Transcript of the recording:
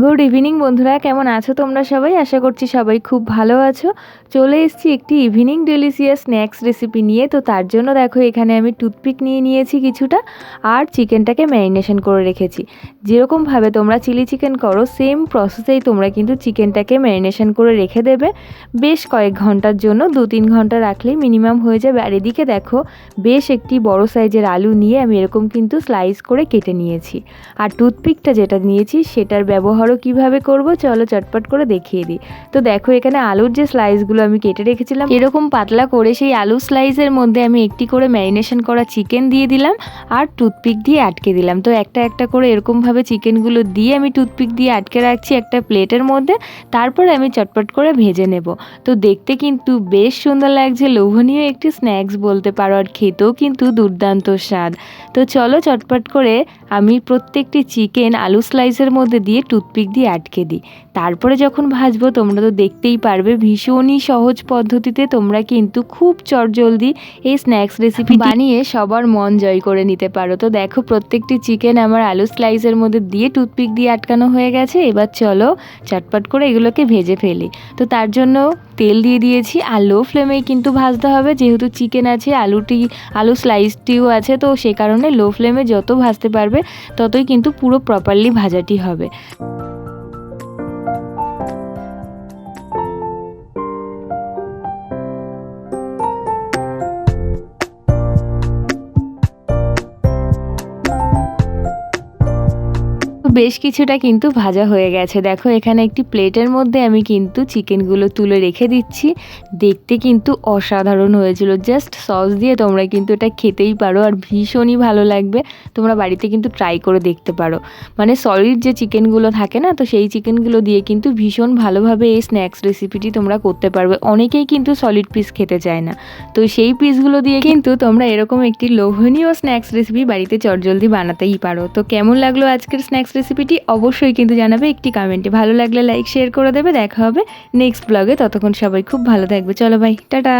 Good evening বন্ধুরা। কেমন আছো তোমরা সবাই? আশা করছি সবাই খুব ভালো আছো। চলে এসেছি একটি ইভিনিং ডেলিসিয়াস স্ন্যাক্স রেসিপি নিয়ে। তো তার জন্য দেখো, এখানে আমি টুথপিক নিয়ে নিয়েছি কিছুটা আর চিকেনটাকে ম্যারিনেশন করে রেখেছি। যেরকমভাবে তোমরা চিলি চিকেন করো সেম প্রসেসেই তোমরা কিন্তু চিকেনটাকে ম্যারিনেশন করে রেখে দেবে। বেশ কয়েক ঘণ্টার জন্য দু তিন ঘণ্টা রাখলেই মিনিমাম হয়ে যাবে। আর এদিকে দেখো, বেশ একটি বড় সাইজের আলু নিয়ে আমি এরকম কিন্তু স্লাইস করে কেটে নিয়েছি। আর টুথপিকটা যেটা নিয়েছি, সেটার ব্যবহারও কীভাবে করব, চলো চটপট করে দেখিয়ে দিই। তো দেখো, এখানে আলুর যে স্লাইসগুলো আমি কেটে রেখেছিলাম, এরকম পাতলা করে সেই আলু স্লাইসের মধ্যে আমি একটি করে ম্যারিনেশন করা চিকেন দিয়ে দিলাম আর টুথপিক দিয়ে আটকে দিলাম। তো একটা একটা করে এরকমভাবে চিকেনগুলো দিয়ে আমি টুথপিক দিয়ে আটকে রাখছি একটা প্লেটের মধ্যে, তারপরে আমি চটপট করে ভেজে নেব। তো দেখতে কিন্তু বেশ সুন্দর লাগছে, লোভনীয় একটি স্ন্যাক্স বলতে পারো আর খেতেও কিন্তু দুর্দান্ত স্বাদ। তো চলো চটপট করে আমি প্রত্যেকটি চিকেন আলু স্লাইসের মধ্যে দিয়ে টুথপিক দিয়ে আটকে দিই। তারপরে যখন ভাজবো তোমরা তো দেখতেই পারবে ভীষণই সহজ পদ্ধতিতে তোমরা কিন্তু খুব চটজলদি এই স্ন্যাক্স রেসিপি বানিয়ে সবার মন জয় করে নিতে পারো। তো দেখো প্রত্যেকটি চিকেন আমার আলু স্লাইসের মধ্যে দিয়ে টুথপিক দিয়ে আটকানো হয়ে গেছে। এবার চলো চটপট করে এগুলোকে ভেজে ফেলি। তো তার জন্য তেল দিয়ে দিয়েছি আর লো ফ্লেমেই কিন্তু ভাজতে হবে। যেহেতু চিকেন আছে আলুটি আলু স্লাইসটিও আছে তো সে কারণে লো ফ্লেমে যত ভাজতে পারবে ততই কিন্তু পুরো প্রপারলি ভাজাটি হবে। বেশ কিছুটা কিন্তু ভাজা হয়ে গেছে। দেখো, এখানে একটি প্লেটের মধ্যে আমি কিন্তু চিকেনগুলো তুলে রেখে দিচ্ছি। দেখতে কিন্তু অসাধারণ হয়েছিল। জাস্ট সস দিয়ে তোমরা কিন্তু এটা খেতেই পারো আর ভীষণই ভালো লাগবে। তোমরা বাড়িতে কিন্তু ট্রাই করে দেখতে পারো। মানে সলিড যে চিকেনগুলো থাকে না, তো সেই চিকেনগুলো দিয়ে কিন্তু ভীষণ ভালোভাবে এই স্ন্যাক্স রেসিপিটি তোমরা করতে পারবে। অনেকেই কিন্তু সলিড পিস খেতে চায় না। তো সেই পিসগুলো দিয়ে কিন্তু তোমরা এরকম একটি লোভনীয় স্ন্যাক্স রেসিপি বাড়িতে চটজলদি বানাতেই পারো। তো কেমন লাগল আজকের স্ন্যাক্স রেসিপিটি অবশ্যই কিন্তু জানাবে একটি কমেন্টে ভালো লাগলে লাইক শেয়ার করে দেবে। দেখা হবে নেক্সট ব্লগে ততক্ষণ সবাই খুব ভালো থাকবে। চলো ভাই টাটা।